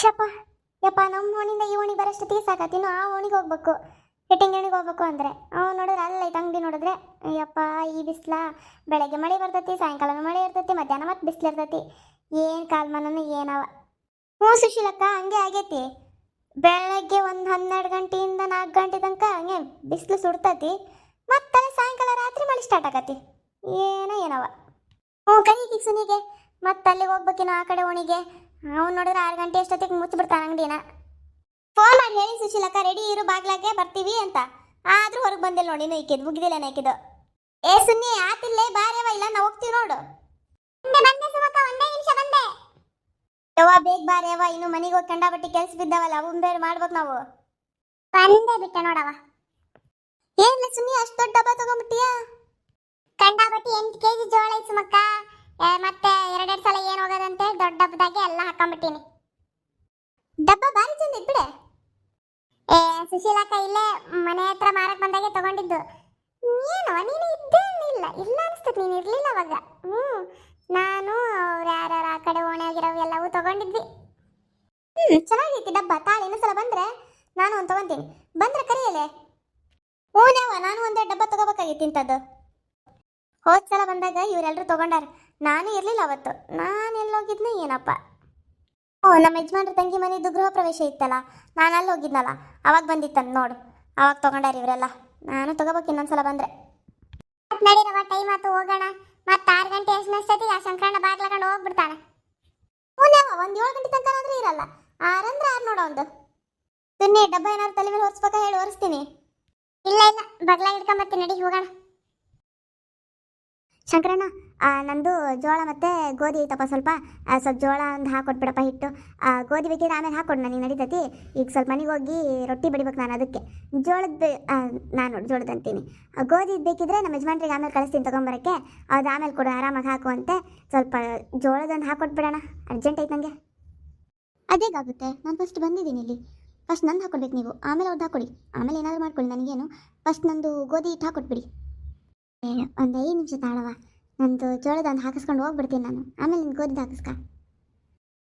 ಶಪ್ಪ, ಯಪ್ಪ, ನಮ್ಮ ಓಣಿಂದ ಈ ಓಣಿ ಬರೋಷ್ಟೊತ್ತಿಗೆ ಇನ್ನು ಆ ಓಣಿಗೆ ಹೋಗ್ಬೇಕು. ಹಿಟ್ಟಿಂಗ್ ಓಣಿಗೆ ಹೋಗ್ಬೇಕು ಅಂದರೆ. ಅವ್ನು ನೋಡಿದ್ರೆ ಅಲ್ಲೈತೆ ಅಂಗಡಿ ನೋಡಿದ್ರೆ ಯಪ್ಪ ಈ ಬಿಸ್ಲ. ಬೆಳಗ್ಗೆ ಮಳೆ ಬರ್ತೈತಿ ಸಾಯಂಕಾಲ ಮಳೆ ಇರ್ತೈತಿ, ಮಧ್ಯಾಹ್ನ ಮತ್ತೆ ಬಿಸಿಲು ಇರ್ತೈತಿ. ಏನು ಕಾಲ್ಮಾನನು ಏನವ ಹ್ಞೂ ಸುಶೀಲಕ್ಕ, ಹಂಗೆ ಆಗೈತಿ. ಬೆಳಗ್ಗೆ ಒಂದು ಹನ್ನೆರಡು ಗಂಟೆಯಿಂದ ನಾಲ್ಕು ಗಂಟೆ ತನಕ ಹಂಗೆ ಬಿಸಿಲು ಸುಡ್ತತಿ. ಮತ್ತೆ ಸಾಯಂಕಾಲ ರಾತ್ರಿ ಮಳೆ ಸ್ಟಾರ್ಟ್ ಆಗತಿ. ಏನೋ ಏನವ. ಹ್ಞೂ, ಕೈ ಸುನಿಗೆ. ಮತ್ತೆ ಅಲ್ಲಿಗೆ ಹೋಗ್ಬೇಕಿನ ಆ ಕಡೆ ಓಣಿಗೆ. ಅವ್ನು ನೋಡಿದ್ರೆ ಆರು ಗಂಟೆ ಅಷ್ಟೊತ್ತಿಗೆ ಮುಚ್ಚಿಬಿಡ್ತಾನೆ ಅಂಗಡಿನ. ಫೋನ್ ಮಾಡಿ ಹೇಳಿ ಸುಶೀಲಕ್ಕ ರೆಡಿ ಇರು ಬಾಗ್ಲಾಗೆ ಬರ್ತೀವಿ ಅಂತ. ಆದ್ರೂ ಹೊರಗೆ ಬಂದಿಲ್ಲ ನೋಡಿ ಇನ್ನು ಇಕ್ಕಿದ್ ಮುಗಿದಿಲ್ಲ ಇಕ್ಕಿದ್ದು ಏ ಸುನ್ನಿ ಆತಿಲ್ಲೇ ಬಾರ್ಯವ ಇಲ್ಲ ನಾವು ಹೋಗ್ತೀವಿ ನೋಡು. ಯವ್ವ ಬೇಗ ಬಾರ್ಯವ ಇನ್ನು ಮನೆಗೆ ಹೋಗಿ ಕಂಡಾಬಟ್ಟಿ ಕೆಲ್ಸ ಬಿದ್ದಾವಲ್ಲ ಅವನ್ ಬೇರೆ ಮಾಡ್ಬೇಕು ನಾವು. ಬಂದೇ ಬಿಟ್ಟೆ ನೋಡವ ಏನ್ಲ ಸುನ್ನಿ ಅಷ್ಟು ದೊಡ್ಡ ಡಬ್ಬ ತಗೊಂಡ್ಬಿಟ್ಟಿಯಾ ಕಂಡಾಬಟ್ಟಿ ಎಂಟು ಕೆ ಜಿ ಜೋಳ ಐತ್ ಸುಮಕ್ಕ. ಏ, ಮತ್ತೆ ಎರಡೆರಡು ಸಲ ಏನು ಹೋಗೋದಂತೆ ದೊಡ್ಡ ಡಬ್ಬದಾಗೆ ಎಲ್ಲ ಹಾಕೊಂಡ್ಬಿಟ್ಟಿನಿ ಡಬ್ಬ ಬಾರಿ ಚಂದ ಇದ್ಬಿಡೆ. ಏ ಸುಶೀಲಕ್ಕ ಇಲ್ಲೇ ಮನೆ ಹತ್ರ ಮಾರಕ್ ಬಂದಾಗೆ ತಗೊಂಡಿದ್ದು. ಏನು, ನೀನು ಇದ್ದೇ ಇಲ್ಲ. ಇಲ್ಲ ಅನಿಸ್ತದೆ ನೀನು ಇರಲಿಲ್ಲ ಅವಾಗ. ಹ್ಞೂ ನಾನು ಅವ್ರು ಯಾರ್ಯಾರು ಆ ಕಡೆ ಓಣೆ ಎಲ್ಲವೂ ತಗೊಂಡಿದ್ವಿ. ಹ್ಞೂ ಚೆನ್ನಾಗೈತಿ ಡಬ್ಬ ತಾಳಿ ಇನ್ನೊಂದ್ಸಲ ಬಂದರೆ ನಾನು ಒಂದು ತಗೊಂತೀನಿ. ಬಂದ್ರೆ ಕರೆಯಲೆ? ಹ್ಞೂನವ ನಾನು ಒಂದೇ ಡಬ್ಬ ತಗೋಬೇಕಾಗಿತ್ತು ಇಂಥದ್ದು. ಹೋದ ಸಲ ಬಂದಾಗ ಇವರೆಲ್ಲರೂ ತಗೊಂಡಾರ. ನಾನು ಇರಲಿಲ್ಲ ಅವತ್ತು. ನಾನು ಎಲ್ಲೋಗಿದ್ನ ಏನಪ್ಪ? ಓ, ನಮ್ಮ ಯಜಮಾನ್ರ ತಂಗಿ ಮನೆದು ಗೃಹ ಪ್ರವೇಶ ಇತ್ತಲ್ಲ? ನಾನು ಅಲ್ಲಿ ಹೋಗಿದ್ನಲ್ಲ? ಅವಾಗ ಬಂದಿತ್ತಂತ ನೋಡು. ಅವಾಗ ತಗೊಂಡಾರ ಇವರೆಲ್ಲ. ನಾನು ತಗೋಬೇಕು ಇನ್ನೊಂದ್ಸಲ ಬಂದ್ರೆ. ನಡೀರವ ಟೈಮ್ ಆತು ಹೋಗೋಣ. ಮತ್ತೆ ಆರು ಗಂಟೆ ಎಷ್ಟೊತ್ತಿಗೆ ಆ ಸಂಕ್ರಾಣ ಬಾಗ್ಲಕೊಂಡು ಹೋಗ್ಬಿಡ್ತಾನೆ. ಹ್ಞೂನವ ಒಂದು ಏಳು ಗಂಟೆ ತನಕ ಆದ್ರೂ ಇರಲ್ಲ. ಆರಂದ್ರೆ ಆರು ನೋಡೋ ಒಂದು ಸುನ್ನಿ, ಡಬ್ಬ ಏನಾದ್ರು ತಲೆ ಮೇಲೆ ಹೊರಿಸ್ಬೇಕಾ ಹೇಳಿ, ಒರೆಸ್ತೀನಿ. ಇಲ್ಲ ಇಲ್ಲ. ಬಗ್ಲ ಹಿಡ್ಕೊಂಬರ್ತೀನಿ ನಡಿ, ಹೋಗೋಣ. ಶಂಕರಣ್ಣ ನಂದು ಜೋಳ ಮತ್ತೆ ಗೋಧಿ ಐತಪ್ಪ ಸ್ವಲ್ಪ. ಸ್ವಲ್ಪ ಜೋಳ ಒಂದು ಹಾಕೊಟ್ಬಿಡಪ್ಪ ಹಿಟ್ಟು. ಗೋಧಿ ಬೇಕಿದ್ರೆ ಆಮೇಲೆ ಹಾಕೊಡು ನನಗೆ ನಡೀತೈತಿ? ಈಗ ಸ್ವಲ್ಪ ಮನೆಗೆ ಹೋಗಿ ರೊಟ್ಟಿ ಬಡಿಬೇಕು ನಾನು ಅದಕ್ಕೆ. ಜೋಳದ ಬೇ ನಾನು ಜೋಳದ ಅಂತೀನಿ. ಗೋಧಿ ಬೇಕಿದ್ರೆ ನಮ್ಮ ಯಜಮಾನ್ರಿಗೆ ಆಮೇಲೆ ಕಳಿಸ್ತೀನಿ ತೊಗೊಂಬರಕ್ಕೆ. ಅದು ಆಮೇಲೆ ಕೊಡು, ಆರಾಮಾಗಿ ಹಾಕುವಂತೆ ಸ್ವಲ್ಪ ಜೋಳದೊಂದು ಹಾಕೊಟ್ಬಿಡೋಣ. ಅರ್ಜೆಂಟ್ ಐತೆ ನನಗೆ ಅದೇಗಾಗುತ್ತೆ? ನಾನು ಫಸ್ಟ್ ಬಂದಿದ್ದೀನಿ ಇಲ್ಲಿ. ಫಸ್ಟ್ ನಂದು ಹಾಕೊಡ್ಬೇಕು ನೀವು. ಆಮೇಲೆ ಅವ್ರದ್ದು ಹಾಕೊಡಿ. ಆಮೇಲೆ ಏನಾದರೂ ಮಾಡ್ಕೊಳ್ಳಿ ನನಗೇನು. ಫಸ್ಟ್ ನಂದು ಗೋಧಿ ಹಿಟ್ಟು ಹಾಕೊಟ್ಬಿಡಿ. ಏ, ಒಂದು ಐದು ನಿಮಿಷ ತಾಳವ ನಂದು ಜೋಳದ ಒಂದು ಹಾಕಿಸ್ಕೊಂಡು ಹೋಗ್ಬಿಡ್ತೀನಿ ನಾನು. ಆಮೇಲೆ ನಿನ್ನ ಗೋಧಿ ಹಾಕಿಸ್ಕ.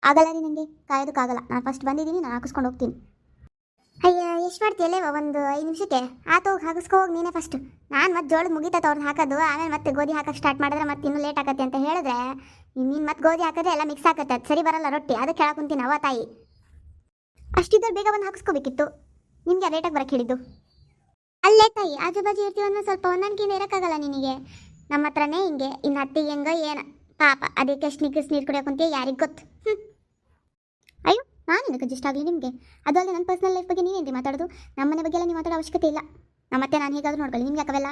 ಆಗಲ್ಲ ರೀ ನನಗೆ ಕಾಯೋದಕ್ಕಾಗಲ್ಲ ನಾನು ಫಸ್ಟ್ ಬಂದಿದ್ದೀನಿ ನಾನು ಹಾಕಿಸ್ಕೊಂಡು ಹೋಗ್ತೀನಿ. ಅಯ್ಯ ಎಷ್ಟು ಮಾಡ್ತೀಯಲ್ಲೇವ ಒಂದು ಐದು ನಿಮಿಷಕ್ಕೆ? ಆತ ಹೋಗಿ ಹಾಕಿಸ್ಕೊ ಹೋಗಿ ನೀನೇ ಫಸ್ಟ್ ನಾನು ಮತ್ತೆ ಜೋಳದ ಮುಗಿತಾ ಅವ್ರದ್ದು ಹಾಕೋದು ಆಮೇಲೆ ಮತ್ತೆ ಗೋಧಿ ಹಾಕಕ್ಕೆ ಸ್ಟಾರ್ಟ್ ಮಾಡಿದ್ರೆ ಮತ್ತೆ ಇನ್ನೂ ಲೇಟ್ ಆಗತ್ತೆ ಅಂತ ಹೇಳಿದ್ರೆ ನೀನು ಮತ್ತೆ ಗೋಧಿ ಹಾಕಿದ್ರೆ ಎಲ್ಲ ಮಿಕ್ಸ್ ಆಕತ್ತೆ. ಅದು ಸರಿ ಬರಲ್ಲ ರೊಟ್ಟಿ. ಅದಕ್ಕೆ ಹೇಳಕ್ ಕುಂತೀನಿ ಅವ ತಾಯಿ. ಅಷ್ಟಿದ್ದರೆ ಬೇಗ ಬಂದು ಹಾಕಿಸ್ಕೋಬೇಕಿತ್ತು. ನಿಮಗೆ ಲೇಟಾಗಿ ಬರಕ್ಕೆ ಹೇಳಿದ್ದು? ಅಲ್ಲೇ ತಾಯಿ ಆಜು ಬಾಜು ಇರ್ತೀವಿ ಅನ್ನೋ ಸ್ವಲ್ಪ ಹೊಂದಾಣಿಕೆಯಿಂದ ಇರೋಕ್ಕಾಗಲ್ಲ ನಿನಗೆ. ನಮ್ಮ ಹತ್ರನೇ ಹಿಂಗೆ ಇನ್ನು ಅತ್ತಿಗೆ ಹೆಂಗ ಏನ. ಪಾಪ, ಅದಕ್ಕೆ ನಿಗ್ಗಿಸ್ ನೀರು ಕುಡಿಯೋಕೆ ಅಂತ ಯಾರಿಗೆ ಗೊತ್ತು ಅಯ್ಯೋ, ನಾನು ನಿನಗೆ ಜಸ್ಟ್ ಆಗಲಿ ನಿಮಗೆ. ಅದು ಅಲ್ಲದೆ ನನ್ನ ಪರ್ಸನಲ್ ಲೈಫ್ ಬಗ್ಗೆ ನೀವೇನು ಮಾತಾಡೋದು? ನಮ್ಮನೆ ಬಗ್ಗೆ ಎಲ್ಲ ನೀವು ಮಾತಾಡೋ ಅವಶ್ಯಕತೆ ಇಲ್ಲ. ನಮ್ಮತ್ತೆ ನಾನು ಹೇಗಾದರೂ ನೋಡ್ಕೊಳ್ಳಿ, ನಿಮ್ಗೆ ಯಾಕವೆಲ್ಲ?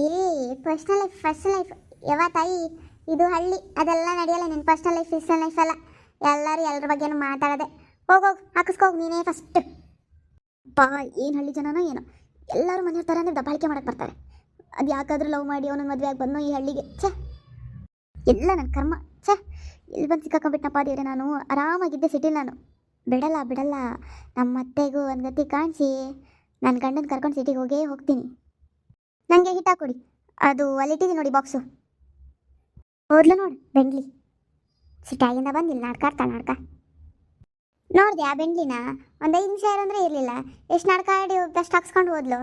ಏ ಪರ್ಸ್ನಲ್ ಲೈಫ್ ಫಸ್ಟ್ ಲೈಫ್ ಯಾವ ತಾಯಿ, ಇದು ಹಳ್ಳಿ. ಅದೆಲ್ಲ ನಡೆಯಲ್ಲ ನಿನ್ನ ಪರ್ಸ್ನಲ್ ಲೈಫ್ ಪರ್ಸನಲ್ ಲೈಫ್ ಅಲ್ಲ ಎಲ್ಲರೂ ಎಲ್ಲರ ಬಗ್ಗೆನೂ ಮಾತಾಡೋದೆ. ಹೋಗೋಗಿ ಹಾಕಿಸ್ಕೋಗಿ ನೀನೇ ಫಸ್ಟ್ ಬಾ, ಏನು ಹಳ್ಳಿ ಜನನೋ ಏನೋ. ಎಲ್ಲರೂ ಮನೆ ಥರನೇ ದಬ್ಬಾಳಿಕೆ ಮಾಡಕ್ಕೆ ಬರ್ತಾರೆ. ಅದು ಯಾಕಾದ್ರೂ ಲವ್ ಮಾಡಿ ಅವನ ಮದುವೆ ಆಗಿ ಬಂದೋ ಈ ಹಳ್ಳಿಗೆ. ಛೇ! ಎಲ್ಲ ನನ್ನ ಕರ್ಮ. ಛೇ! ಎಲ್ಲಿ ಬಂದು ಸಿಕ್ಕಾಕೊಂಡ್ಬಿಟ್ನಪ್ಪ ದೇವ್ರೆ ನಾನು. ಆರಾಮಾಗಿದ್ದೆ ಸಿಟಿಲಿ ನಾನು. ಬಿಡಲ್ಲ ಬಿಡಲ್ಲ. ನಮ್ಮ ಅತ್ತೆಗೂ ಒಂದು ಗತಿ ಕಾಣಿಸಿ. ನನ್ನ ಗಂಡನ ಕರ್ಕೊಂಡು ಸಿಟಿಗೆ ಹೋಗೇ ಹೋಗ್ತೀನಿ. ನನಗೆ ಹಿಟ್ ಹಾಕೊಡಿ. ಅದು ಅಲ್ಲಿಟ್ಟಿದೆ ನೋಡಿ ಬಾಕ್ಸು. ಹೋದ್ಲು ನೋಡು ಬೆಂಡ್ಲಿ ಸಿಟ್ಟಾಗಿಂದ ಬಂದಿಲ್ಲ ನಾಡ್ಕಾಡ್ತಾ ನಾಡ್ಕ. ನೋಡಿದೆ ಆ ಬೆಂಡ್ಲಿನ? ಒಂದು ಐದು ನಿಮಿಷ ಇರಂದ್ರೆ ಇರಲಿಲ್ಲ. ಎಷ್ಟು ನಡ್ಕಾಡಿ ಅಷ್ಟು ಹಾಕ್ಸ್ಕೊಂಡು ಹೋದ್ಲು.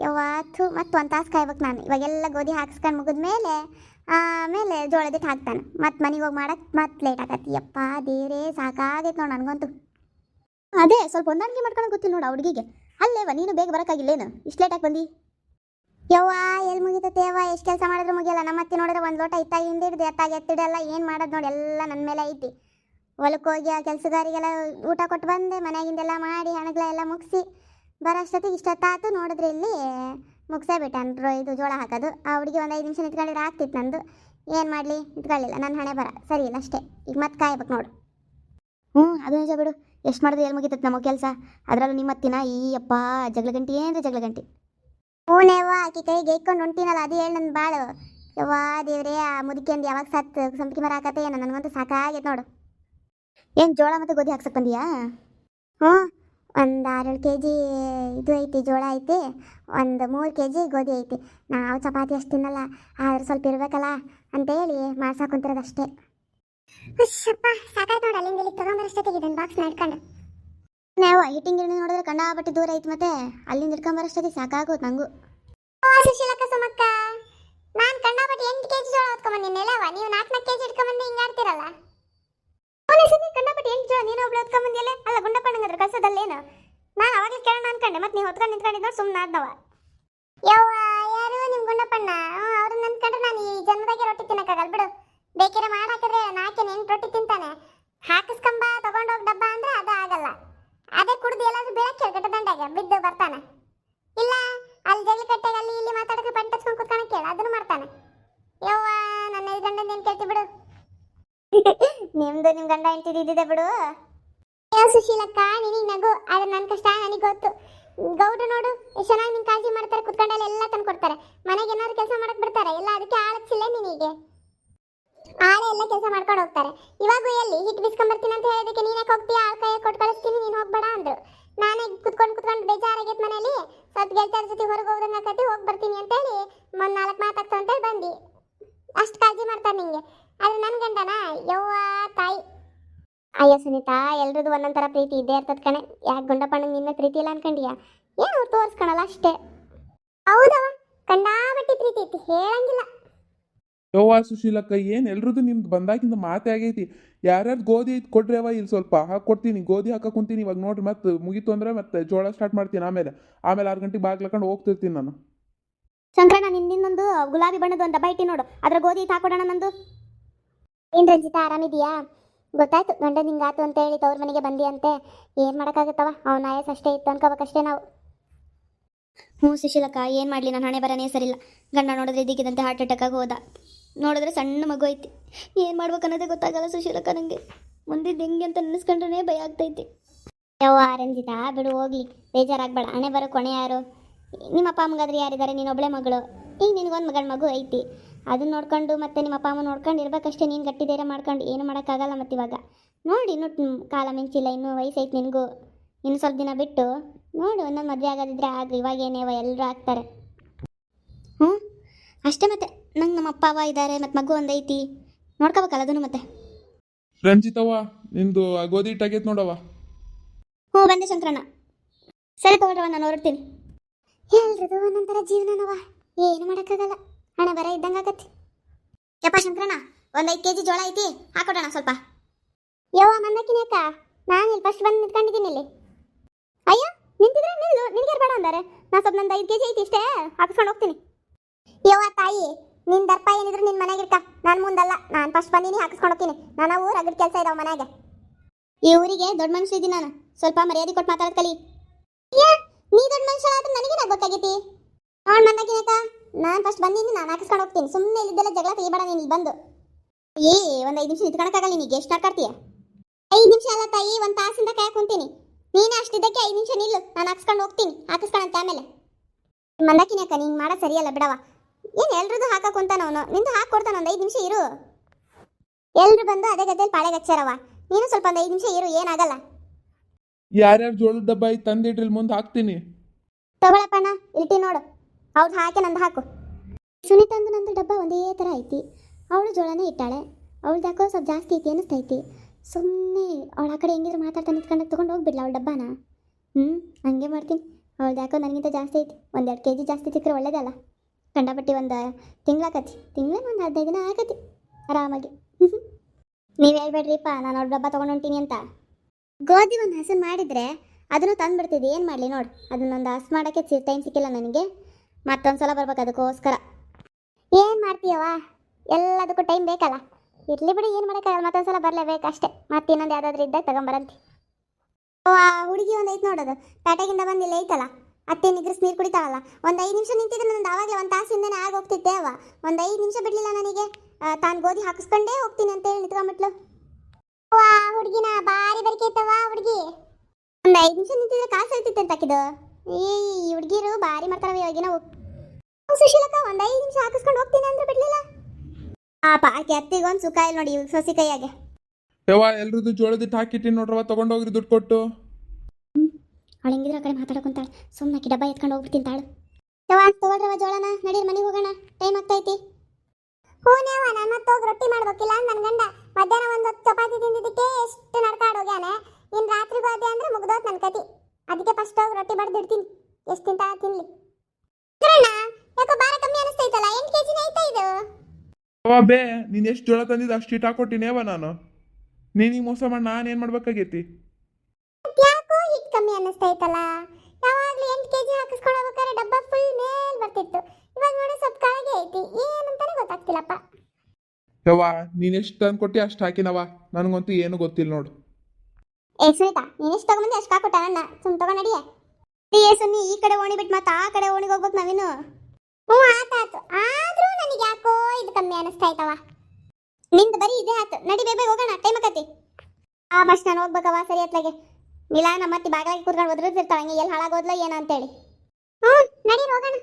ಯಾವತ್ತು? ಮತ್ತು ಒಂದು ತಾಸು ಕಾಯ್ಬೇಕು ನಾನು. ಇವಾಗೆಲ್ಲ ಗೋಧಿ ಹಾಕ್ಸ್ಕೊಂಡು ಮುಗಿದ್ಮೇಲೆ, ಆಮೇಲೆ ಜೋಳದಿಟ್ಟು ಹಾಕ್ತಾನೆ. ಮತ್ತು ಮನೆಗೆ ಹೋಗಿ ಮಾಡಕ್ಕೆ ಮತ್ತೆ ಲೇಟ್ ಆಗತ್ತೆ ಯಪ್ಪ ದೇರೇ ಸಾಕಾಗೈತೆ ನೋಡಿ ನನಗಂತೂ. ಅದೇ, ಸ್ವಲ್ಪ ಹೊಂದಾಣಿಕೆ ಮಾಡ್ಕೊಂಡು ಗೊತ್ತಿಲ್ಲ ನೋಡು ಹುಡುಗಿಗೆ. ಅಲ್ಲೇವ ನೀನು ಬೇಗ ಬರೋಕ್ಕಾಗಿಲ್ಲೇನು ಇಷ್ಟು ಲೇಟಾಗಿ ಬಂದು? ಯವ್ವ ಎಲ್ಲಿ ಮುಗಿತೈತೆ ಯವ್ವ? ಎಷ್ಟು ಕೆಲಸ ಮಾಡಿದ್ರು ಮುಗಿಯಲ್ಲ. ನಮ್ಮ ಅತ್ತೆ ನೋಡಿದ್ರೆ ಒಂದು ಲೋಟ ಇತ್ತಾಗ ಹಿಡಿದು ಎತ್ತಾಗ ಎತ್ತಿಡಲ್ಲ ಏನು ಮಾಡೋದು ನೋಡಿ? ಎಲ್ಲ ನನ್ನ ಮೇಲೆ ಐತಿ. ಹೊಲಕ್ಕೆ ಹೋಗಿ ಆ ಕೆಲಸಗಾರಿಗೆಲ್ಲ ಊಟ ಕೊಟ್ಟು ಬಂದೆ ಮನೆಯಾಗಿಂದೆಲ್ಲ ಮಾಡಿ ಹಣಗಳೆಲ್ಲ ಮುಗಿಸಿ. ಬರೋಷ್ಟೊತ್ತಿಗೆ ಇಷ್ಟೊತ್ತಾತು ನೋಡಿದ್ರೆ ಇಲ್ಲಿ ಮುಗಿಸೇ ಬಿಟ್ಟನ್ರು ಇದು ಜೋಳ ಹಾಕೋದು. ಆ ಹುಡುಗಿ ಒಂದು ಐದು ನಿಮಿಷ ನಿಂತ್ಕೊಂಡಿದ್ರೆ ಆಗ್ತಿತ್ತು ನಂದು. ಏನು ಮಾಡಲಿ? ನಿಂತ್ಕೊಳ್ಳಿಲ್ಲ ನನ್ನ ಹಣೆ ಬರ, ಸರಿ ಇಲ್ಲ ಅಷ್ಟೇ. ಈಗ ಮತ್ತೆ ಕಾಯ್ಬೇಕು ನೋಡು. ಹ್ಞೂ ಅದು ನಿಜ ಬಿಡು. ಎಷ್ಟು ಮಾಡಿದ್ರು ಎಲ್ಲಿ ಮುಗಿತೈತೆ ನಮ್ಮ ಕೆಲಸ? ಅದರಲ್ಲೂ ನಿಮ್ಮ ಅತ್ತಿನ, ಈ ಅಪ್ಪ ಜಗಳ ಗಂಟಿ ಏನ್ರಿ ಜಗಳ ಗಂಟಿ ಹೂನೇವ ಆಕೆ ಕೈಗೆ ಇಕ್ಕೊಂಡು ಹೊಂಟಿನಲ್ಲ ಅದು ಹೇಳಿ ನನ್ನ ಬಾಳು. ಯವ್ವಾ ದೇವ್ರೇ, ಆ ಮುದುಕಿಂದು ಯಾವಾಗ ಸತ್ತು ಸಂಪಿಗೆ ಮರ ಹಾಕತ್ತೆ ನನಗಂತೂ ಸಾಕಾಗೈತೆ ನೋಡು. ಏನು ಜೋಳ ಮತ್ತೆ ಗೋಧಿ ಹಾಕ್ಸಕ್ ಬಂದಿಯಾ? ಹ್ಞೂ ಒಂದು ಆರೇಳು ಕೆ ಜಿ ಇದು ಐತಿ ಜೋಳ ಐತಿ ಒಂದು ಮೂರ್ ಕೆ ಜಿ ಗೋಧಿ ಐತಿ. ನಾವು ಚಪಾತಿ ಅಷ್ಟು ತಿನ್ನಲ್ಲ ಆದ್ರೆ ಸ್ವಲ್ಪ ಇರಬೇಕಲ್ಲ ಅಂತೇಳಿ ಹೇಳಿ ಕುಂತಿರೋದು ಅಷ್ಟೇ. ಶಪ್ಪ ಸಾಕಾಯ್ತು ನೋಡಿ ಅಲ್ಲಿಂದ ಇಲ್ಲಿ ತಗೊಂಬರಷ್ಟೇ ಇದನ್ನು ಬಾಕ್ಸ್ ನಡ್ಕೊಂಡು ನಾವು ಹೀಟಿಂಗ್ ಗಿರಣಿ ನೋಡಿದ್ರೆ ಕಂಡಾಪಟ್ಟಿ ದೂರ ಐತಿ ಮತ್ತೆ ಅಲ್ಲಿಂದ ಹಿಡ್ಕೊಂಬರಷ್ಟೊತ್ತಿಗೆ ಸಾಕಾಗೋದು ನಂಗೂ. ಸುಶೀಲಕ್ಕ ಸುಮಕ್ಕ. ನಾನು ಕಂಡಾಪಟ್ಟಿ ಎಂಟು ಕೆಜಿ ಜೋಳ ಹೊತ್ಕೊಂಬಂದಿನೆಲ್ಲವ ನೀವು ನಾಲ್ಕು ನಾಲ್ಕು ಕೆಜಿ ಹಿಡ್ಕೊಂಬಂದು ಹಿಂಗಾಡ್ತಿರಲ್ಲ. ಸತಿ ಕಂಡಾಪಟ್ಟಿ ಎಂಟು ಜನ ನೀನು ಒಬ್ಳು ಹೊತ್ಕೊಂಬಂದಿಯಲ್ಲ ಅಲ್ಲ ಗುಂಡಪ್ಪಣ್ಣಂಗದ್ರ ಕಳ್ಸೋದಲ್ಲೇನು? ನಾನು ಅವಾಗಲೇ ಕೇಳೋಣ ಅನ್ಕೊಂಡೆ ಮತ್ತೆ ನೀವು ಹೊತ್ಕೊಂಡು ನಿಂತ್ಕೊಂಡಿದ್ದು ಸುಮ್ಮನೆ ಆದ್ನವ ಯವ್ವ, ಯಾರು ನಿಮ್ಮ ಗುಂಡಪ್ಪಣ್ಣ? ಅವ್ರನ್ನ ನಂಬ್ಕೊಂಡ್ರೆ ನಾನು ಈ ಜನ್ಮದಾಗೆ ರೊಟ್ಟಿ ತಿನ್ನಕ್ಕಾಗಲ್ಲ, ಬಿಡು. ಬೇಕಿರೋ ಮಾಡಾಕಿದ್ರೆ ನಾಲ್ಕೇನು ಎಂಟು ರೊಟ್ಟಿ ತಿಂತಾನೆ ಹಾಕಿಸ್ಕೊಂಬ ತಗೊಂಡೋಗ್ ಡಬ್ಬ ಅಂದ್ರೆ ಅದು ಆಗಲ್ಲ ಅದೇ ಕುಡ್ದು ಎಲ್ಲಾದ್ರೂ ಬೀಳಕ್ಕೆ ಕೆಳಗಟ್ಟ ದಂಡಾಗ ಬಿದ್ದು ಬರ್ತಾನೆ ಇಲ್ಲ ಅಲ್ಲಿ ಜಗಳ ಕಟ್ಟೆಗೆ ಅಲ್ಲಿ ಇಲ್ಲಿ ಮಾತಾಡಕ್ಕೆ ಪಂಟ ಹಚ್ಕೊಂಡು ಕುತ್ಕೊಳಕ್ ಕೇಳ ಅದನ್ನು ಮಾಡ್ತಾನೆ ಯವ್ವ ನನ್ನ ಈ ಗಂಡನ ಏನ್ ಕೇಳ್ತಿ ಬಿಡು ನಿಮ್ದು ಹೆಂಡತಿ ಬಿಡು. ಸುಶೀಲಕ್ಕ, ನಿನಗೆ ನಗು, ಆದ್ರೆ ನನ್ನ ಕಷ್ಟ ನನಗೆ ಗೊತ್ತು. ಗೌಡ ನೋಡು, ಎಷ್ಟು ಚೆನ್ನಾಗಿ ನಿನ್ ಕಾಳಜಿ ಮಾಡ್ತಾರೆ, ಕುತ್ಕೊಂಡಲ್ಲಿ ಎಲ್ಲ ತಂದು ಕೊಡ್ತಾರೆ. ಮನೆಗೆ ಏನಾದ್ರು ಕೆಲಸ ಮಾಡಕ್ ಬಿಡ್ತಾರೆ, ಎಲ್ಲ ಅದಕ್ಕೆ ಆಳಚ್ಚಿಲ್ಲ ನಿನಗೆ? ಆಳೆ ಎಲ್ಲ ಕೆಲಸ ಮಾಡ್ಕೊಂಡು ಹೋಗ್ತಾರೆ. ಇವಾಗೂ ಎಲ್ಲಿ? ಹಿಟ್ ಬಿಸ್ಕೊಂಡ್ ಬರ್ತೀನಿ ಅಂತ ಹೇಳಿದಕ್ಕೆ ನೀನ್ ಹೋಗ್ತೀಯ? ಆಳ್ ಕೈ ಕೊಟ್ಟು ಕಳಿಸ್ತೀನಿ, ನೀನು ಹೋಗ್ಬೇಡ ಅಂದ್ರು. ನಾನೇ ಕುತ್ಕೊಂಡು ಕುತ್ಕೊಂಡು ಬೇಜಾರಾಗೈತೆ ಮನೇಲಿ. ಸ್ವಲ್ಪ ಗೆಳತಿಯರ ಜೊತೆ ಹೊರಗೆ ಹೋಗೋದಂಗ ಆಕತಿ ಹೋಗಿ ಬರ್ತೀನಿ ಅಂತೇಳಿ ಒಂದ್ ನಾಲ್ಕು ಮಾತಾಡ್ತು ಅಂತೇಳಿ ಬಂದಿ. ಅಷ್ಟು ಕಾಳಜಿ ಮಾಡ್ತಾರೆ ನಿಂಗೆ. ಆದ್ರೆ ನನ್ನ ಗಂಡನ? ಯವ್ವ ತಾಯಿ. ಅಯ್ಯೋ ಸುನೀತಾ ಎಲ್ರದ್ದು ಒಂದೊಂದರ ಪ್ರೀತಿ ಇದ್ದೇ ಇರ್ತದ ಕಣೆ. ಯಾಕೆ ಗುಂಡಪ್ಪಣ್ಣ ನಿನ್ನ ಪ್ರೀತಿ ಇಲ್ಲ ಅನ್ಕೊಂಡಿಯಾ? ಏನು ಅವ್ರು ತೋರಿಸ್ಕೊಳಲ್ಲ ಅಷ್ಟೇ. ಹೌದವ ಕಂಡಾಬಟ್ಟಿ ಪ್ರೀತಿ ಐತಿ ಹೇಳಂಗಿಲ್ಲ. ಯವ್ವ ಸುಶೀಲಕ್ಕ ಏನು ಎಲ್ರದ್ದು ನಿಮ್ದು ಬಂದಾಗಿಂದ ಮಾತೇ ಆಗೈತಿ. ಯಾರ್ಯಾರು ಗೋಧಿ ಐತಿ ಕೊಡ್ರಿ ಅವ ಇಲ್ಲಿ ಸ್ವಲ್ಪ ಹಾಕೊಡ್ತೀನಿ ಗೋಧಿ ಹಾಕ ಕುಂತೀನಿ ಇವಾಗ ನೋಡ್ರಿ ಮತ್ತೆ ಮುಗೀತು ಅಂದ್ರೆ ಮತ್ತೆ ಜೋಳ ಸ್ಟಾರ್ಟ್ ಮಾಡ್ತೀನಿ ಆಮೇಲೆ. ಆಮೇಲೆ ಆರು ಗಂಟೆಗೆ ಬಾಗ್ಲಕೊಂಡು ಹೋಗ್ತಿರ್ತೀನಿ ನಾನು. ಶಂಕರಣ್ಣ ನಿನ್ನಿಂದೊಂದು ಗುಲಾಬಿ ಬಣ್ಣದ ಒಂದು ಡಬ್ಬ ಇಟ್ಟಿ ನೋಡು. ಅದ್ರ ಗೋಧಿ ಹಾಕೊಡೋಣ ನಂದು. ಏನ್ ರಂಜಿತಾ ಆರಾಮಿದ್ಯಾ ಗೊತ್ತಾಯ್ತು ಗಂಡ ನಿಂಗಾತು ಅಂತ ಹೇಳಿ ತವ್ರ ಮನೆಗೆ ಬಂದಿ ಅಂತೆ ಏನ್ ಮಾಡಕ್ಕಾಗತ್ತವ? ಅವನ ಆಯಸ್ ಅಷ್ಟೇ ಇತ್ತು ಅನ್ಕೋಬೇಕಷ್ಟೇ ನಾವು. ಹ್ಞೂ ಸುಶೀಲಕ್ಕ ಏನ್ ಮಾಡ್ಲಿ? ನಾನು ಹಣೆ ಬರನೇ ಸರಿಲ್ಲ. ಗಂಡ ನೋಡಿದ್ರೆ ಇದಕ್ಕಿದಂತೆ ಹಾರ್ಟ್ ಅಟ್ಯಾಕ್ ಆಗಿ ಹೋದ. ನೋಡಿದ್ರೆ ಸಣ್ಣ ಮಗು ಐತಿ. ಏನ್ ಮಾಡ್ಬೇಕು ಅನ್ನೋದೇ ಗೊತ್ತಾಗಲ್ಲ ಸುಶೀಲಕ್ಕ ನಂಗೆ. ಮುಂದಿದ್ದು ಹೆಂಗೆ ಅಂತ ನೆನೆಸ್ಕೊಂಡ್ರೆ ಭಯ ಆಗ್ತೈತಿ. ಯಾವ ಆರಂಜಿತ ಬಿಡು ಹೋಗ್ಲಿ. ಬೇಜಾರಾಗ್ಬೇಡ. ಹಣೆ ಬರೋ ಕೊನೆ ಯಾರು? ನಿಮ್ಮ ಅಪ್ಪ ಅಮ್ಮಗಾದ್ರೆ ಯಾರಿದ್ದಾರೆ? ನೀನೊಬ್ಳೆ ಮಗಳು. ಈಗ ನಿನಗೊಂದು ಮಗಳ ಮಗು ಐತಿ. ಅದನ್ನ ನೋಡ್ಕೊಂಡು ಮತ್ತೆ ನಿಮ್ಮ ಅಪ್ಪ ಅಮ್ಮ ನೋಡ್ಕೊಂಡು ಇರ್ಬೇಕಷ್ಟೇ ನೀನು ಗಟ್ಟಿ ಧೈರ್ಯ ಮಾಡ್ಕೊಂಡು ಏನು ಮಾಡೋಕ್ಕಾಗಲ್ಲ ಮತ್ತೆ ಇವಾಗ ನೋಡಿ ಇನ್ನು ಕಾಲ ಮಿಂಚಿಲ್ಲ ಇನ್ನೂ ವಯಸ್ಸೈತೆ ನಿನಗೂ. ಇನ್ನು ಸ್ವಲ್ಪ ದಿನ ಬಿಟ್ಟು ನೋಡು ಒಂದೊಂದು ಮದುವೆ ಆಗೋದಿದ್ರೆ ಆಗ ಇವಾಗೇನೇವ ಎಲ್ಲರೂ ಆಗ್ತಾರೆ. ಹ್ಞೂ? ಅಷ್ಟೇ ಮತ್ತೆ ನಂಗೆ ನಮ್ಮ ಅಪ್ಪ ಅವ ಇದ್ದಾರೆ ಮತ್ತು ಮಗು ಒಂದೈತಿ ನೋಡ್ಕೋಬೇಕಲ್ಲ ಅದನ್ನು ಮತ್ತೆ? ರಂಜಿತವ್ವ ನಿಂದು ಗೋಧಿ ಹಿಟ್ಟಾಗೈತೆ ನೋಡವ್ವ. ಹ್ಞೂ ಬಂದೆ ಶಂಕರಣ್ಣ. ಸರಿ ತಗೊಳ್ರವ ನಾನು ಹೊರಡ್ತೀನಿ. ಎಲ್ರದು ಒಂದೊಂಥರ ಜೀವನನವ ಏನು ಮಾಡೋಕ್ಕಾಗಲ್ಲ. ಹಣ ಬರ ಇದ್ದಂಗೆ ಆಗತ್ತೆ? ಯಪ್ಪ ಶಂಕರಣ್ಣ, ಒಂದು ಐದು ಕೆ ಜಿ ಜೋಳ ಐತಿ, ಹಾಕೊಡೋಣ ಸ್ವಲ್ಪ. ಯವ್ವ ಅಕ್ಕ. ನಾನು ಇಲ್ಲಿ ಫಸ್ಟ್ ಬಂದು ನಿಂತ್ಕೊಂಡಿದ್ದೀನಿ ಇಲ್ಲಿ. ಅಯ್ಯೋ, ನಿಂತಿದ್ರೆ ನಿಲ್ಲು, ನಿನಗೆ ಬೇಡ ಅಂದಾರೆ? ನಾ ಸ್ವಲ್ಪ ನಂದು ಐದು ಕೆಜಿ ಐತಿ ಇಷ್ಟೇ, ಹಾಕಿಸ್ಕೊಂಡು ಹೋಗ್ತೀನಿ. ಯವ್ವ, ತಾಯಿ, ನಿನ್ ದರ್ಪ ಏನಿದ್ರು ನಿನ್ ಮನೆಗೆ ಇರ್ಕ ನಾನು ಮುಂದಲ್ಲ, ನಾನು ಫಸ್ಟ್ ಬಂದೀನಿ, ಹಾಕಿಸ್ಕೊಂಡು ಹೋಗ್ತೀನಿ. ನಾನು ಊರ ಅದ್ರ ಕೆಲಸ ಇದಾವ ಮನೆಗೆ ಈ ಊರಿಗೆ ದೊಡ್ಡ ಮನುಷ್ಯ ಇದ್ದೀನಿ ನಾನು. ಸ್ವಲ್ಪ ಮರ್ಯಾದೆ ಕೊಟ್ಟು ಮಾತಾಡ್ಕಲಿ ಕಲಿ. ನೀ ದೊಡ್ಡ ಮನುಷ್ಯ ಆದ್ರೆ ನನಗೆ ಗೊತ್ತಾಗೈತಿ? ಮಂದಕಿನಿ ಅಕ್ಕ. ನಾನು ಫಸ್ಟ್ ಬಂದೀನಿ ನಾನು ಹಾಕಿಸ್ಕೊಂಡು ಹೋಗ್ತೀನಿ. ಸುಮ್ಮನೆ ಇಲ್ಲಿದ್ದೆಲ್ಲ ಜಗಳ ತೆಗಿಬೇಡ ನೀನು ಇಲ್ಲಿ ಬಂದು. ಏ ಒಂದು ಐದು ನಿಮಿಷ ನಿಂತ್ಕೊಳಕ್ಕಾಗಲ್ಲ ನಿನಗೆ ಎಷ್ಟು ನಾಡ್ಕಾಡ್ತೀಯ ಐದು ನಿಮಿಷ ಅಲ್ಲ ತಾಯಿ ಒಂದು ತಾಸಿಂದ ಕಾಯಕ್ ಕುಂತೀನಿ. ನೀನೇ ಅಷ್ಟಿದ್ದಕ್ಕೆ ಐದು ನಿಮಿಷ ನಿಲ್ಲು. ನಾನು ಹಾಕ್ಸ್ಕೊಂಡು ಹೋಗ್ತೀನಿ. ಹಾಕಿಸ್ಕೊಳಂತೆ ಆಮೇಲೆ. ಮಂದಕಿನಿ ಅಕ್ಕ ನೀನು ಮಾಡೋ ಸರಿಯಲ್ಲ ಬಿಡವ ಏನು ಎಲ್ರದ್ದು ಹಾಕಕ್ ಕುಂತಾನ ಅವನು? ನಿಂದು ಹಾಕಿ ಕೊಡ್ತಾನ ಒಂದು ಐದು ನಿಮಿಷ ಇರು. ಎಲ್ರು ಬಂದು ಅದೇ ಗದ್ದೆಯಲ್ಲಿ ಪಾಳೆಗಚ್ಚಾರವ ನೀನು ಸ್ವಲ್ಪ ಒಂದು ಐದು ನಿಮಿಷ ಇರು ಏನಾಗಲ್ಲ. ಯಾರ್ಯಾರು ಜೋಳದ ಡಬ್ಬ ತಂದಿಟ್ರಿ ಮುಂದೆ ಹಾಕ್ತೀನಿ. ತಗೊಳಪ್ಪಣ್ಣ ಇಲ್ಟಿ ನೋಡು. ಅವ್ರದ್ದು ಹಾಕಿ ನಂದು ಹಾಕು. ಸುನೀತಂದು ನಂದು ಡಬ್ಬ ಒಂದೇ ಥರ ಐತಿ. ಅವಳು ಜೋಳನೇ ಇಟ್ಟಾಳೆ. ಅವಳ್ದು ಯಾಕೋ ಸ್ವಲ್ಪ ಜಾಸ್ತಿ ಐತಿ ಅನಿಸ್ತೈತಿ ಸುಮ್ಮನೆ ಅವಳ ಆ ಕಡೆ ಹೆಂಗಿದ್ರು ಮಾತಾಡ್ತಾ ನಿಂತ್ಕೊಂಡು ತೊಗೊಂಡು ಹೋಗ್ಬಿಡ್ಲ ಅವಳ ಡಬ್ಬಾನ. ಹ್ಞೂ ಹಂಗೆ ಮಾಡ್ತೀನಿ. ಅವಳ್ದು ಯಾಕೋ ನನಗಿಂತ ಜಾಸ್ತಿ ಐತಿ. ಒಂದೆರಡು ಕೆ ಜಿ ಜಾಸ್ತಿ ಸಿಕ್ಕರೆ ಒಳ್ಳೇದಲ್ಲ. ಕಂಡಪಟ್ಟಿ ಒಂದು ತಿಂಗ್ಳಾಕತಿ ತಿಂಗಳ ಒಂದು ಹದಿನೈದು ದಿನ ಆಗತಿ ಆರಾಮಾಗಿ. ನೀವು ಹೇಳ್ಬೇಡ್ರಿಪ್ಪ, ನಾನು ಅವ್ರ ಡಬ್ಬ ತೊಗೊಂಡು ಹೊಂಟೀನಿ ಅಂತ. ಗೋಧಿ ಒಂದು ಹಸನ್ ಮಾಡಿದರೆ ಅದನ್ನು ತಂದುಬಿಡ್ತಿದ್ದೆ. ಏನು ಮಾಡಲಿ ನೋಡಿ. ಅದನ್ನೊಂದು ಹಸ್ ಮಾಡೋಕ್ಕೆ ಟೈಮ್ ಸಿಕ್ಕಿಲ್ಲ ನನಗೆ. ಮತ್ತೊಂದು ಸಲ ಬರ್ಬೇಕು ಅದಕ್ಕೋಸ್ಕರ. ಏನು ಮಾಡ್ತೀಯವ ಎಲ್ಲದಕ್ಕೂ ಟೈಮ್ ಬೇಕಲ್ಲ. ಇರ್ಲಿ ಬಿಡಿ, ಏನು ಮಾಡೋಕ್ಕಾಗಲ್ಲ. ಮತ್ತೊಂದು ಸಲ ಬರಲೇಬೇಕು ಅಷ್ಟೇ ಮತ್ತೆ ಇನ್ನೊಂದು ಯಾವುದಾದ್ರೂ ಇದ್ದಾಗ ತಗೊಂಬರಂತಿ. ಹುಡುಗಿ ಒಂದು ನೋಡೋದು ಪೇಟೆಗಿಂದ ಬಂದಿಲ್ಲ ಐತಲ್ಲ. ಅತ್ತೆ ನಿಗ್ರಸ್ ನೀರು ಕುಡಿತಾವಲ್ಲ ಒಂದು ಐದು ನಿಮಿಷ ನಿಂತಿದ್ರೆ ನಂದು ಆವಾಗಲೇ ಒಂದು ತಾಸಿಂದನೇ ಆಗೋಗ್ತಿದ್ದೆ ಅವ ಒಂದು ಐದು ನಿಮಿಷ ಬಿಡ್ಲಿಲ್ಲ ನನಗೆ. ತಾನು ಗೋಧಿ ಹಾಕಿಸ್ಕೊಂಡೇ ಹೋಗ್ತೀನಿ ಅಂತ ಹೇಳಿ ನಿಂತ್ಕೊಂಬಿಟ್ಲು ವಾ ಹುಡುಗಿನ ಬಾರಿ ಬರಿಕೆ ಐತವ ಹುಡುಗಿ. ಒಂದು ಐದು ನಿಮಿಷ ನಿಂತಿದ್ರೆ ಕಾಸು ಹೋಯ್ತಿತ್ತು ಅಂತ ಹಾಕಿದ್ದು ಈ ಹುಡುಗಿರು ಬಾರಿ ಮಾಡ್ತಾರವ ಇವಾಗ ನಾವು ಸುಶೀಲಕ್ಕ ಒಂದ್ ಐದು ನಿಮಿಷ ಹಾಕಿಸ್ಕೊಂಡು ಹೋಗ್ತೀನಿ ಅಂದ್ರೆ ಬಿಡ್ಲಿಲ್ಲ? ಪಾಪ ಆಕೆ ಅತ್ತಿಗೆ ಒಂದು ಸುಖ ಇಲ್ಲ ನೋಡಿ ಇವ್ರು ಸೊಸಿ ಕೈಯಾಗೆ. ಯವ್ವ ಎಲ್ರದ್ದು ಜೋಳದ ಹಿಟ್ಟು ಹಾಕಿಟ್ಟಿನಿ ನೋಡ್ರವ ತಗೊಂಡೋಗ್ರಿ ದುಡ್ಡು ಕೊಟ್ಟು. ಅವಳು ಹೆಂಗಿದ್ರೆ ಆ ಕಡೆ ಮಾತಾಡ್ಕೊಂತಾಳೆ ಸುಮ್ಮನೆ ಆಕಿ ಡಬ್ಬ ಎತ್ಕೊಂಡು ಹೋಗ್ಬಿಡ್ತೀನಿ ತಾಳು ಯವ್ವ ತಗೊಳ್ರವ ಜೋಳನ? ನಡೀರಿ ಮನೆಗೆ ಹೋಗೋಣ. ಟೈಮ್ ಆಗ್ತೈತಿ. ಹೂನೇವ ನಾನು ಮತ್ತೆ ಹೋಗಿ ರೊಟ್ಟಿ ಮಾಡ್ಬೇಕಿಲ್ಲ ನನ್ನ ಗಂಡ. ಮಧ್ಯಾಹ್ನ ಒಂದು ಹೊತ್ತು ಚಪಾತಿ ತಿಂದಿದ್ದಕ್ಕೆ ಎಷ್ಟು ನಡ್ಕಾಡ್ ಹೋಗ್ಯಾನೆ. ಇನ್ನು ರಾತ್ರಿ ಬಾದೆ ಅಂದ್ರೆ ಮುಗ್ದೋತ್ ನನ್ನ ಕತಿ. ಅದಕ್ಕೆ ಫಸ್ಟ್ ಹೋಗಿ ರೊಟ್ಟಿ ಬಡ್ದಿಡ್ತೀನಿ ಎಷ್ಟು ತಿಂತ ತಿನ್ಲಿ. ಅನಿಸ್ತೈತಲ್ಲ ಎಂಟು ಕೆ ಜಿನ ಐತಾ ಇದು? ಅವ ಬೇ ನೀನು ಎಷ್ಟು ಜೋಳ ತಂದಿದ್ದು ಅಷ್ಟು ಇಟ್ಟು ಹಾಕೊಟ್ಟಿನೇವ ನಾನು. ನೀನಿಗೆ ಮೋಸ ಮಾಡಿ ನಾನು ಏನು ಮಾಡ್ಬೇಕಾಗೈತಿ? ಯಾಕೋ ಹಿಟ್ ಕಮ್ಮಿ ಅನ್ನಿಸ್ತೈತಲ್ಲ ಯಾವಾಗಲೂ ಎಂಟು ಕೆಜಿ ಹಾಕಿಸ್ಕೊಂಡು ಹೋಗ್ಬೇಕಾದ್ರೆ ಡಬ್ಬ ಫುಲ್ ಮೇಲ್ ಬರ್ತಿತ್ತು. ಇವಾಗ ನೋಡಿ ಸ್ವಲ್ಪ ಕೆಳಗೆ ಐತಿ. ಏನಂತಾನೆ ಗೊತ್ತಾಗ್ತಿಲ್ಲಪ್ಪ. ಯವ್ವ ನೀನು ಎಷ್ಟು ತಂದು ಕೊಟ್ಟಿ ಅಷ್ಟು ಹಾಕಿನವ ನನಗಂತೂ ಏನು ಗೊತ್ತಿಲ್ಲ ನೋಡು. ಏ ಸುನೀತಾ ನೀನು ಎಷ್ಟು ತಗೊಂಬಂದು ಅಷ್ಟು ಹಾಕೊಟ್ಟ ನನ್ನ? ಸುಮ್ ತಗೊಂಡಿಯೇ ಏ ಸುನ್ನಿ ಈ ಕಡೆ ಓಣಿ ಬಿಟ್ಟು ಮತ್ತೆ ಆ ಕಡೆ ಓಣಿಗೆ ಹೋಗ್ಬೇಕು ನಾವಿನ್ನು. ಹ್ಞೂ ಆತಾತು ಆದ್ರೂ ನನಗೆ ಯಾಕೋ ಇದು ಕಮ್ಮಿ ಅನಿಸ್ತಾಯ್ತವ ನಿಂದು ಬರೀ ಇದೇ ಆತು. ನಡಿ ಬೇಬೆ ಹೋಗೋಣ. ಟೈಮ್ ಆಕತಿ. ಆ ಬಸ್ ನಾನು ಹೋಗ್ಬೇಕವ ಸರಿ ಅತ್ಲಾಗೆ. ಇಲ್ಲ ನಮ್ಮ ಮತ್ತೆ ಬಾಗಿಲಾಗಿ ಕೂತ್ಕೊಂಡು ಒದ್ರದಿರ್ತಾಳೆ ಹಂಗೆ ಎಲ್ಲಿ ಹಾಳಾಗೋದ್ಲ ಏನೋ ಅಂತೇಳಿ. ಹ್ಞೂ ನಡಿ, ಹೋಗೋಣ.